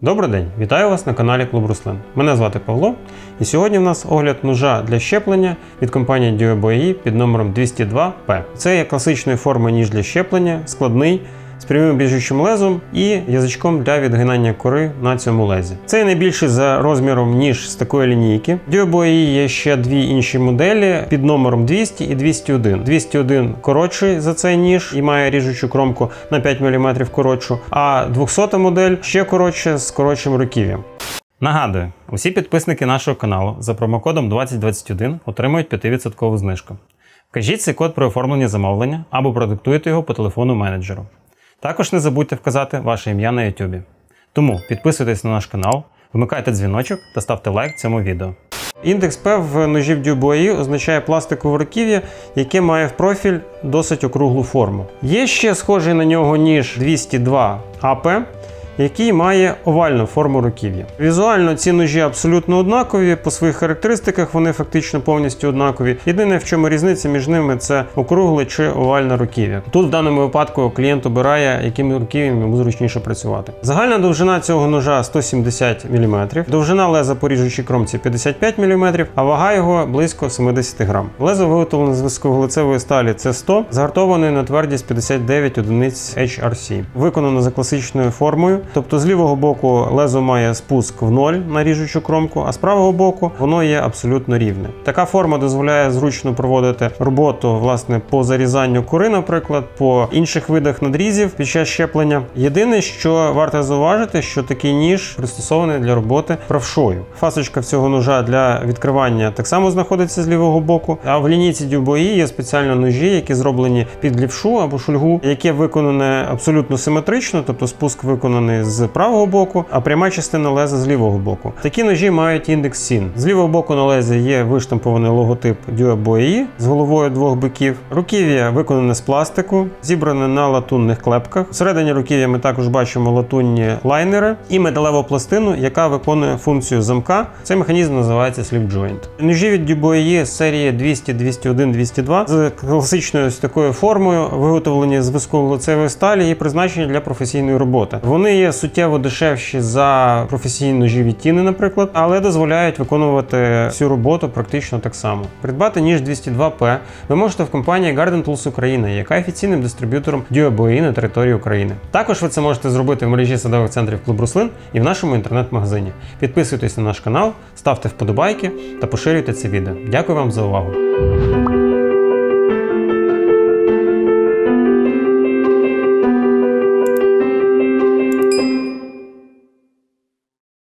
Добрий день, вітаю вас на каналі Клуб Руслин. Мене звати Павло, і сьогодні в нас огляд ножа для щеплення від компанії DioBoE під номером 202P. Це є класичної форми ніж для щеплення, складний. З прямим біжучим лезом і язичком для відгинання кори на цьому лезі. Це найбільший за розміром ніж з такої лінійки. DioBoE є ще дві інші моделі під номером 200 і 201. 201 коротший за цей ніж і має ріжучу кромку на 5 мм коротшу, а 200 модель ще коротше з коротшим руків'ям. Нагадую, усі підписники нашого каналу за промокодом 2021 отримують 5% знижку. Вкажіть цей код при оформленні замовлення або продиктуйте його по телефону менеджеру. Також не забудьте вказати ваше ім'я на YouTube. Тому підписуйтесь на наш канал, вмикайте дзвіночок та ставте лайк цьому відео. Індекс P в ножів ДюбуАї означає пластикове руків'я, яке має в профіль досить округлу форму. Є ще схожий на нього ніж 202 AP, який має овальну форму руків'я. Візуально ці ножі абсолютно однакові, по своїх характеристиках вони фактично повністю однакові. Єдине, в чому різниця між ними, це округле чи овальне руків'я. Тут в даному випадку клієнт обирає, яким руків'ям йому зручніше працювати. Загальна довжина цього ножа 170 мм, довжина леза по ріжучій кромці 55 мм, а вага його близько 70 грам. Лезо виготовлене з високоглицевої сталі це 100, згартованої на твердість 59 одиниць HRC. Виконано за класичною формою. Тобто з лівого боку лезо має спуск в ноль на ріжучу кромку, а з правого боку воно є абсолютно рівне. Така форма дозволяє зручно проводити роботу власне по зарізанню кори, наприклад, по інших видах надрізів під час щеплення. Єдине, що варто зауважити, що такий ніж пристосований для роботи правшою. Фасочка цього ножа для відкривання так само знаходиться з лівого боку. А в лінійці дюбої є спеціально ножі, які зроблені під лівшу або шульгу, яке виконане абсолютно симетрично, тобто спуск виконаний з правого боку, а пряма частина леза з лівого боку. Такі ножі мають індекс SIN. З лівого боку на лезі є виштампований логотип DuaBoE з головою двох биків. Руків'я виконане з пластику, зібране на латунних клепках. Всередині руків'я ми також бачимо латунні лайнери і металеву пластину, яка виконує функцію замка. Цей механізм називається slip joint. Ножі від DuaBoE серії 200, 201, 202 з класичною такою формою, виготовлені з високоглицевої сталі і призначені для професійної роботи. Вони є суттєво дешевші за професійні ножі тіни, наприклад, але дозволяють виконувати всю роботу практично так само. Придбати ніж 202P ви можете в компанії Garden Tools Україна, яка офіційним дистриб'ютором DuaBoE на території України. Також ви це можете зробити в мережі садових центрів Клуб Руслин і в нашому інтернет-магазині. Підписуйтесь на наш канал, ставте вподобайки та поширюйте це відео. Дякую вам за увагу.